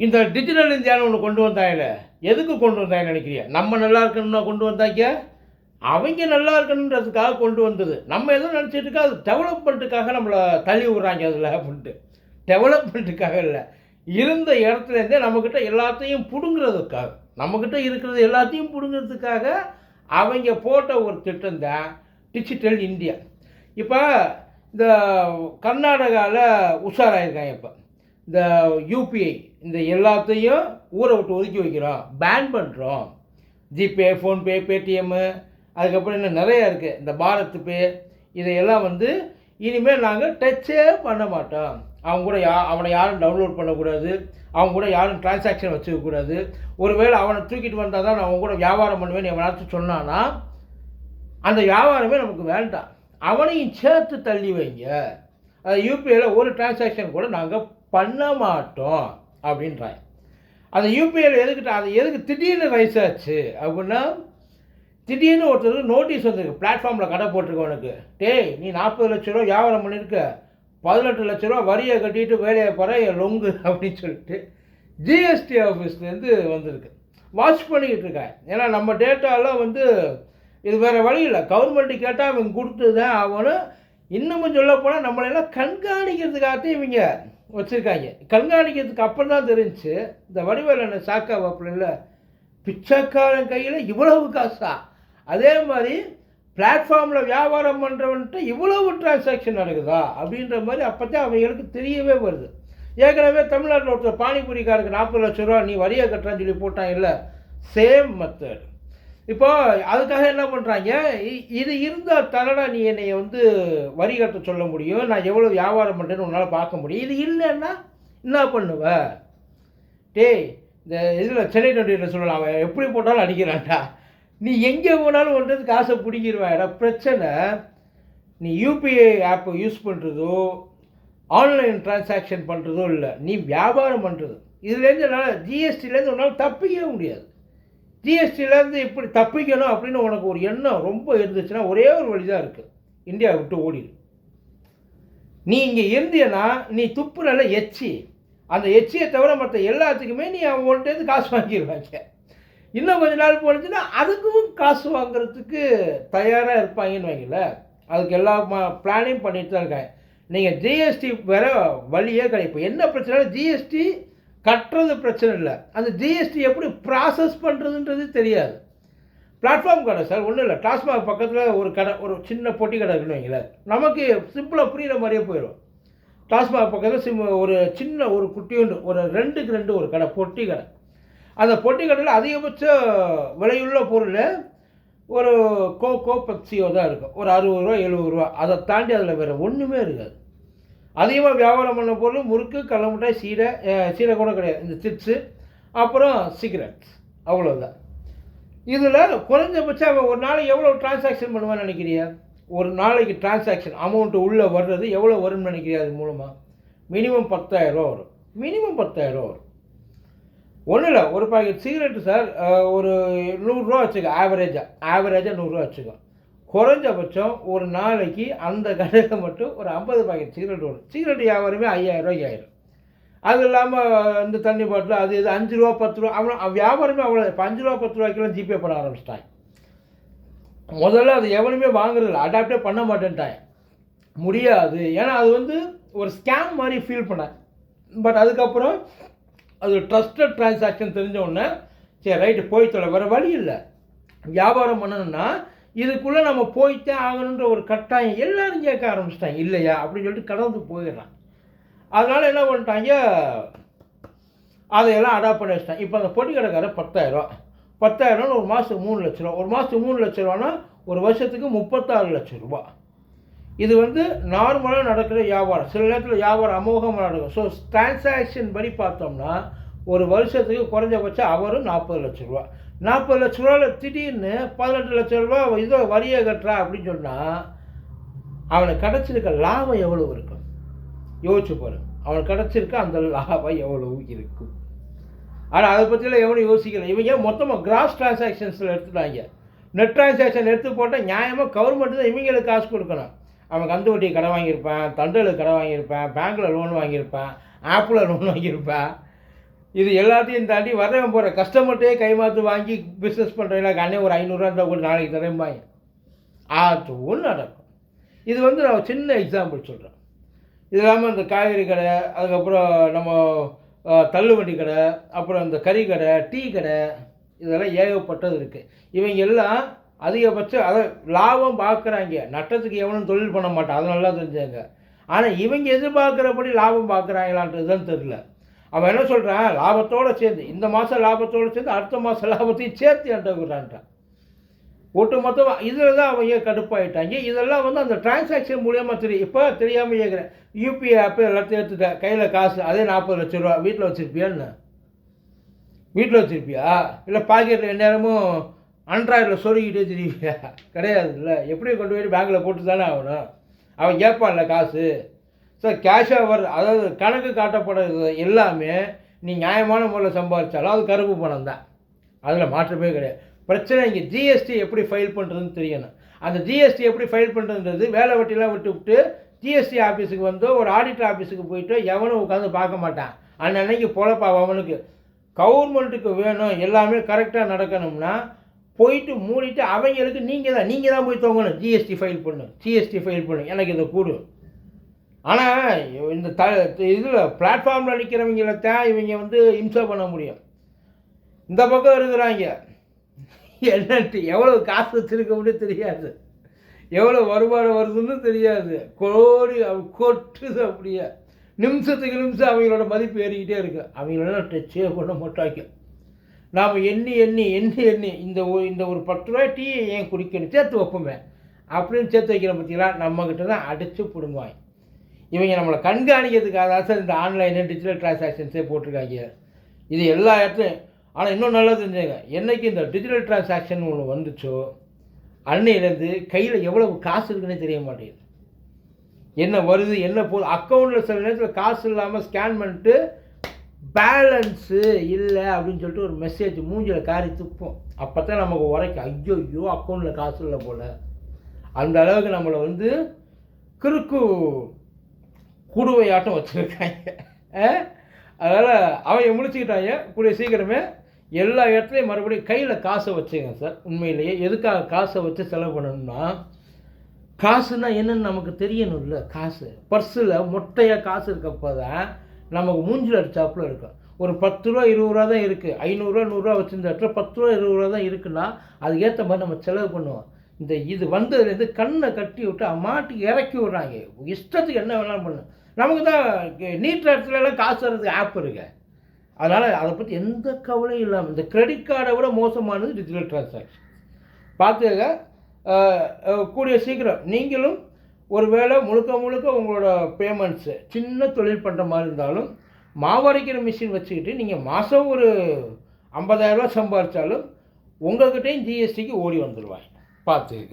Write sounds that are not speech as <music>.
இந்த டிஜிட்டல் இந்தியான்னு ஒன்று கொண்டு வந்தாங்கல்ல எதுக்கு கொண்டு வந்தாங்க நினைக்கிறீங்க நம்ம நல்லா இருக்கணும்னா கொண்டு வந்தாங்க அவங்க நல்லா இருக்கணுன்றதுக்காக கொண்டு வந்தது. நம்ம எதுவும் நினச்சிட்டு இருக்கா? அது டெவலப்மெண்ட்டுக்காக நம்மளை தள்ளி விட்றாங்க அதில் அப்படின்ட்டு. டெவலப்மெண்ட்டுக்காக இல்லை. இருந்த இடத்துலேருந்தே நம்மக்கிட்ட எல்லாத்தையும் பிடுங்கிறதுக்காக நம்மக்கிட்ட இருக்கிறது எல்லாத்தையும் பிடுங்கிறதுக்காக அவங்க போட்ட ஒரு திட்டம் தான் டிஜிட்டல் இந்தியா இப்போ இந்த கர்நாடகாவில் உஷாராயிருக்காங்க இப்போ. இந்த யூபிஐ இந்த எல்லாத்தையும் ஊரை விட்டு ஒதுக்கி வைக்கிறோம். பேன் பண்ணுறோம் ஜிபே ஃபோன்பே பேடிஎம்மு அதுக்கப்புறம் இன்னும் நிறையா இருக்குது இந்த பாரத் பே இதையெல்லாம் வந்து இனிமேல் நாங்கள் டச்சே பண்ண மாட்டோம். அவங்க கூட யா அவனை யாரும் டவுன்லோட் பண்ணக்கூடாது. அவங்க கூட யாரும் டிரான்சாக்ஷன் வச்சுக்கக்கூடாது. ஒருவேளை அவனை தூக்கிட்டு வந்தால் தான் நான் அவங்க கூட வியாபாரம் பண்ணுவேன்னு எவனாச்சும் சொன்னான்னா அந்த வியாபாரமே நமக்கு வேண்டாம். அவனையும் சேர்த்து தள்ளி வைங்க. அது யூபிஐயில் ஒரு டிரான்சாக்ஷன் கூட நாங்கள் பண்ண மாட்டோம். அப்படின்றாங்க அந்த யூபிஐயில் எதுக்கிட்ட அது எதுக்கு திடீர்னு ரைஸ் ஆச்சு அப்படின்னா திடீர்னு ஒருத்தர் நோட்டீஸ் வந்திருக்கு பிளாட்ஃபார்மில் கடை போட்டிருக்கவனுக்கு. டேய் நீ நாற்பது லட்ச ரூபா வியாபாரம் பண்ணியிருக்க பதினெட்டு லட்ச ரூபா வரியை கட்டிட்டு வேலையை போகிற என் லொங்கு <laughs> அப்படின்னு சொல்லிட்டு ஜிஎஸ்டி ஆஃபீஸ்லேருந்து வந்திருக்கு. வாட்ச் பண்ணிக்கிட்டு இருக்கேன் ஏன்னா நம்ம டேட்டாலாம் வந்து இது வேறு வழி இல்லை. கவர்மெண்ட்டு கேட்டால் அவங்க கொடுத்து தான் ஆகணும். இன்னமும் சொல்ல போனால் நம்மளெல்லாம் கண்காணிக்கிறதுக்காகத்தான் இவங்க வச்சுருக்காங்க. கண்காணிக்கிறதுக்கு அப்புறம் தான் தெரிஞ்சு இந்த வடிவேல் என்ன சாக்கா வாப்பில் பிச்சைக்காரன் கையில் இவ்வளவு காசா? அதே மாதிரி பிளாட்ஃபார்மில் வியாபாரம் பண்ணுறவன்ட்டு இவ்வளவு டிரான்சாக்ஷன் நடக்குதா? அப்படின்ற மாதிரி அப்போ தான் அவங்களுக்கு தெரியவே வருது. ஏற்கனவே தமிழ்நாட்டில் ஒருத்தர் பானிபூரிக்காருக்கு நாற்பது லட்ச ரூபா நீ வரியை கட்டுறான்னு சொல்லி போட்டான் இல்லை? சேம் மெத்தட் இப்போ அதுக்காக என்ன பண்ணுறாங்க இது இருந்தால் தானடா நீ என்னை வந்து வரி கட்ட சொல்ல முடியும்? நான் எவ்வளோ வியாபாரம் பண்ணுறேன்னு உன்னால் பார்க்க முடியும். இது இல்லைன்னா என்ன பண்ணுவ? டேய் இந்த இதில் சென்னை டுவெண்ட்டியில் சொல்லலாம். அவன் எப்படி போட்டாலும் அடிக்கிறான்டா. நீ எங்கே போனாலும் ஒன்றது காசை பிடிங்கிடுவாடா பிரச்சனை. நீ யூபிஐ ஆப்பை யூஸ் பண்ணுறதோ ஆன்லைன் டிரான்சாக்ஷன் பண்ணுறதோ இல்லை நீ வியாபாரம் பண்ணுறது இதுலேருந்து என்னால் ஜிஎஸ்டிலேருந்து உன்னால் தப்பிக்கவே முடியாது. ஜிஎஸ்டிலேருந்து இப்படி தப்பிக்கணும் அப்படின்னு உனக்கு ஒரு எண்ணம் ரொம்ப இருந்துச்சுன்னா ஒரே ஒரு வழி தான் இருக்குது இந்தியாவை விட்டு ஓடிடு நீ இங்கே இருந்தியன்னா நீ துப்புறல எச்சி. அந்த எச்சியை தவிர மற்ற எல்லாத்துக்குமே நீ அவங்கள்ட்டேருந்து காசு வாங்கிடுவாங்க இன்னும் கொஞ்ச நாள் போனுச்சுன்னா அதுக்கும் காசு வாங்குறதுக்கு தயாராக இருப்பாங்கன்னு வைங்கள. அதுக்கு எல்லா பிளானையும் பண்ணிட்டு தான் இருக்காங்க. நீங்கள் ஜிஎஸ்டி வேற வழியே கிடையாது. இப்போ என்ன பிரச்சனை ஜிஎஸ்டி கட்டுறது பிரச்சனை இல்லை. அந்த ஜிஎஸ்டி எப்படி ப்ராசஸ் பண்ணுறதுன்றது தெரியாது. பிளாட்ஃபார்ம் கடை சார் ஒன்றும் இல்லை. டாஸ்மாக் பக்கத்தில் ஒரு கடை ஒரு சின்ன பொட்டி கடை இருக்குன்னு வைங்களேன். நமக்கு சிம்பிளாக புரிகிற மாதிரியே போயிடும் டாஸ்மாக் பக்கத்தில் சிம் ஒரு சின்ன ஒரு குட்டியுண்டு ஒரு ரெண்டுக்கு ரெண்டு ஒரு கடை பொட்டி கடை. அந்த பொட்டி கடையில் அதிகபட்ச விலையுள்ள பொருள் ஒரு கோகோ பெப்சியோ தான் இருக்கும். ஒரு அறுபது ரூபா எழுபது ரூபா. அதை தாண்டி அதில் வேறு ஒன்றுமே இருக்காது. அதிகமாக வியாபாரம் பண்ண பொருள் முறுக்கு கடல மிட்டாய் சீடை சீடை கூட கிடையாது. இந்த சிப்ஸு அப்புறம் சிகரெட்ஸ் அவ்வளோதான் இதில் குறைஞ்சபட்சம் அவன் ஒரு நாளைக்கு எவ்வளோ டிரான்சாக்ஷன் பண்ணுவான்னு நினைக்கிறியா? ஒரு நாளைக்கு டிரான்சாக்ஷன் அமௌண்ட்டு உள்ளே வர்றது எவ்வளோ வரும்னு நினைக்கிறியா அது மூலமாக மினிமம் பத்தாயிரரூவா வரும். மினிமம் பத்தாயிரரூவா வரும். ஒன்றும் இல்லை. ஒரு பாக்கெட் சிகரெட்டு சார் ஒரு நூறுரூவா வச்சுக்க. ஆவரேஜாக ஆவரேஜாக நூறுரூவா வச்சுக்கோ. குறைஞ்சபட்சம் ஒரு நாளைக்கு அந்த கடையில் மட்டும் ஒரு ஐம்பது பாக்கெட் சிகரெட் வரும் சிகரெட் வியாபாரமே ஐயாயிரம் ரூபாய்க்கு ஆயிரும். அது இல்லாமல் இந்த தண்ணி பாட்டில் அது இது அஞ்சு ரூபா பத்து ரூபா அவ்வளோ வியாபாரமே அவ்வளோ இப்போ அஞ்சு ரூபா பத்து ரூபாய்க்கெல்லாம் ஜிபே பண்ண ஆரம்பிச்சிட்டாங்க. முதல்ல அது எவனுமே வாங்குறதில்ல அடாப்டே பண்ண மாட்டேன்ட்டாங்க. முடியாது. ஏன்னா அது வந்து ஒரு ஸ்கேம் மாதிரி ஃபீல் பண்ணேன். பட் அதுக்கப்புறம் அது ட்ரஸ்டட் டிரான்சாக்ஷன் தெரிஞ்ச உடனே சரி ரைட்டு போய் தொலை வேறு வழி இல்லை. வியாபாரம் பண்ணணும்னா இதுக்குள்ளே நம்ம போய்த்தே ஆகணுன்ற ஒரு கட்டாயம் எல்லாரும் கேட்க ஆரம்பிச்சிட்டாங்க. இல்லையா? அப்படின்னு சொல்லிட்டு கடந்து போயிடுறான். அதனால் என்ன பண்ணிட்டாங்க? அதையெல்லாம் அடாப்ட் பண்ணி வச்சிட்டாங்க. இப்போ அந்த பொட்டி கடைக்காரர் பத்தாயிரம் பத்தாயிரம்னு ஒரு மாதத்துக்கு மூணு லட்ச ரூபா. ஒரு மாதத்துக்கு மூணு லட்ச ரூபான்னா ஒரு வருஷத்துக்கு முப்பத்தாறு லட்ச ரூபா. இது வந்து நார்மலாக நடக்கிற வியாபாரம். சில நேரத்தில் வியாபாரம் அமோகமாக நடக்கும். ஸோ டிரான்சாக்ஷன் படி பார்த்தோம்னா ஒரு வருஷத்துக்கு குறைஞ்சபட்சம் அவரும் நாற்பது லட்ச ரூபா. நாற்பது லட்ச ரூபாவில் திடீர்னு பதினெட்டு லட்ச ரூபா இதோ வரியை கட்டுறா அப்படின்னு சொன்னால் அவனுக்கு கிடச்சிருக்க லாபம் எவ்வளவு இருக்கும்? யோசிச்சு பாரு. அவனுக்கு கிடச்சிருக்க அந்த லாபம் எவ்வளவு இருக்கும்? ஆனால் அதை பற்றிலாம் எவனும் யோசிக்கல. இவங்க மொத்தமாக கிராஸ் டிரான்சாக்ஷன்ஸில் எடுத்துட்டாங்க? நெட் டிரான்சாக்ஷன் எடுத்து போட்டால் நியாயமாக கவர்மெண்ட் தான் இவங்களுக்கு காசு கொடுக்கணும். அவன் கந்து வட்டி கடை வாங்கியிருப்பான் தண்டலுக்கு கடை வாங்கியிருப்பேன் பேங்க்கில் லோன் வாங்கியிருப்பான் ஆப்பில் லோன் வாங்கியிருப்பான். இது எல்லாத்தையும் தாண்டி வரவன் போகிற கஸ்டமர்கிட்டே கைமாத்து வாங்கி பிஸ்னஸ் பண்ணுறவங்க அண்ணே ஒரு ஐநூறுரூவா இருந்தால் கூட நாளைக்கு தரேன்பாங்க அதுவும் நடக்கும். இது வந்து நான் சின்ன எக்ஸாம்பிள் சொல்கிறேன் இது இல்லாமல் இந்த காய்கறி கடை அதுக்கப்புறம் நம்ம தள்ளுவண்டி கடை அப்புறம் இந்த கறி கடை டீ கடை இதெல்லாம் ஏகப்பட்டது இருக்குது இவங்க எல்லாம் அதிகபட்சம் அதை லாபம் பார்க்குறாங்க நட்டத்துக்கு எவனும் தொழில் பண்ண மாட்டான். அது நல்லா தெரிஞ்சாங்க. ஆனால் இவங்க எதிர்பார்க்குறபடி லாபம் பார்க்குறாங்களான்றது தான் தெரில அவன் என்ன சொல்கிறான் லாபத்தோடு சேர்ந்து இந்த மாதம் லாபத்தோடு சேர்ந்து அடுத்த மாதம் லாபத்தையும் சேர்த்து அண்டகுறான்ட்டான் ஒட்டு மொத்தமாக இதில் தான் அவங்க கடுப்பாயிட்டாங்க? இதெல்லாம் வந்து அந்த டிரான்சாக்ஷன் மூலியமாக தெரியும் இப்போ தெரியாமல் கேட்குறேன் யூபிஐ ஆப்பு எல்லாத்தையும் எடுத்துட்டேன் கையில் காசு அதே நாற்பது லட்ச ரூபா வீட்டில் வச்சுருப்பியான்னு வீட்டில் வச்சுருப்பியா? இல்லை பாக்கெட்டில் எந்நேரமும் ஆண்ட்ராய்டில் சொருகிட்டே தெரியுவியா கிடையாது இல்லை கொண்டு போய் பேங்க்கில் போட்டு தானே ஆகணும். அவன் கேட்பான்ல காசு. சார் கேஷாக வர்ற அதாவது கணக்கு காட்டப்படுறது எல்லாமே நீ நியாயமான முறையில் சம்பாதிச்சாலும் அது கருப்பு பணம் தான். அதில் மாற்றமே கிடையாது. பிரச்சனை இங்கே ஜிஎஸ்டி எப்படி ஃபைல் பண்ணுறதுன்னு தெரியணும். அந்த ஜிஎஸ்டி எப்படி ஃபைல் பண்ணுறதுன்றது வேலை வெட்டிலாம் விட்டு விட்டு ஜிஎஸ்டி ஆஃபீஸுக்கு வந்து ஒரு ஆடிட்டர் ஆஃபீஸுக்கு போயிட்டு எவனும் உட்காந்து பார்க்க மாட்டான். அன்னன்னைக்கு பொழப்பா அவனுக்கு கவர்மெண்ட்டுக்கு வேணும் எல்லாமே கரெக்டாக நடக்கணும்னா போயிட்டு மூடிட்டு அவங்களுக்கு நீங்கள் தான் நீங்கள் தான் போய் தோங்கணும். ஜிஎஸ்டி ஃபைல் பண்ணு. ஜிஎஸ்டி ஃபைல் பண்ணு. எனக்கு இதை கூடு. ஆனால் இந்த த இதில் பிளாட்ஃபார்மில் நிற்கிறவங்கள தான் இவங்க வந்து இம்சை பண்ண முடியும். இந்த பக்கம் இருக்கிறாங்க. என்னட்டு எவ்வளோ காசு வச்சுருக்க முடியும் தெரியாது. எவ்வளோ வருமானம் வருதுன்னு தெரியாது. கோடி கொட்டுது அப்படியே. நிமிஷத்துக்கு நிமிஷம் அவங்களோட மதிப்பு ஏறிக்கிட்டே இருக்கு. அவங்களோட டச்சே பண்ண மாட்டாங்க. நாம் எண்ணி எண்ணி எண்ணி எண்ணி இந்த ஒரு இந்த ஒரு பத்து ரூபாய் டீ ஏன் குடிக்கணும்? சேர்த்து வைப்போமே. அப்படின்னு சேர்த்து வைக்கிற பற்றிலாம் நம்மக்கிட்ட தான் அடித்து பிடுங்குவாங்க. இவங்க நம்மளை கண்காணிக்கிறதுக்காக தான் சார் இந்த ஆன்லைனு டிஜிட்டல் டிரான்சாக்ஷன்ஸே போட்டிருக்காங்க. இது எல்லா இடத்துலையும். ஆனால் இன்னும் நல்லா தெரிஞ்சுங்க என்னைக்கு இந்த டிஜிட்டல் டிரான்சாக்ஷன் ஒன்று வந்துச்சோ அன்னையிலேருந்து கையில் எவ்வளவு காசு இருக்குன்னே தெரிய மாட்டேங்குது. என்ன வருது என்ன போகுது அக்கௌண்ட்டில் சில நேரத்தில் காசு இல்லாமல் ஸ்கேன் பண்ணிட்டு பேலன்ஸு இல்லை அப்படின்னு சொல்லிட்டு ஒரு மெசேஜ் மூஞ்சில் காரி துப்போம். அப்போ தான் நமக்கு உரைக்கும். ஐயோ ஐயோ அக்கௌண்ட்டில் காசு இல்லை போல். அந்த அளவுக்கு நம்மளை வந்து கிறுக்கு குடுவையாட்டம் வச்சுருக்காங்க. அதனால் அவன் முடிச்சுக்கிட்டாங்க. கூடிய சீக்கிரமே எல்லா இடத்துலையும் மறுபடியும் கையில் காசை வச்சுங்க சார். உண்மையிலேயே எதுக்காக காசை வச்சு செலவு பண்ணணும்னா காசுனா என்னன்னு நமக்கு தெரியணும்ல காசு. பர்ஸில் மொட்டையாக காசு இருக்கப்போ தான் நமக்கு மூஞ்சில் அடிச்சாப்புல இருக்கும். ஒரு பத்து ரூபா இருபது ரூபா தான் இருக்குது ஐநூறுரூவா நூறுரூவா வச்சுருந்த இடத்துல பத்து ரூபா இருபது ரூபா தான் இருக்குன்னா அதுக்கேற்ற மாதிரி நம்ம செலவு பண்ணுவோம். இந்த இது வந்ததுலேருந்து கண்ணை கட்டி விட்டு அம்மாட்டி இறக்கி விட்றாங்க. இஷ்டத்துக்கு என்ன வேணாலும் பண்ணு. நமக்கு தான் நீட் இடத்துல எல்லாம் காசு வர்றதுக்கு ஆப் இருக்கு. அதனால் அதை பற்றி எந்த கவலையும் இல்லாமல் இந்த கிரெடிட் கார்டை விட மோசமானது டிஜிட்டல் டிரான்சாக்ஷன் பார்த்துக்க கூடிய சீக்கிரம். நீங்களும் ஒருவேளை முழுக்க முழுக்க உங்களோட பேமெண்ட்ஸு சின்ன தொழில் பண்ணுற மாதிரி இருந்தாலும் மாவரைக்கிற மிஷின் வச்சுக்கிட்டு நீங்கள் மாதம் ஒரு ஐம்பதாயிரரூவா சம்பாதிச்சாலும் உங்கள்கிட்டையும் ஜிஎஸ்டிக்கு ஓடி வந்துடுவாங்க பார்த்துக்க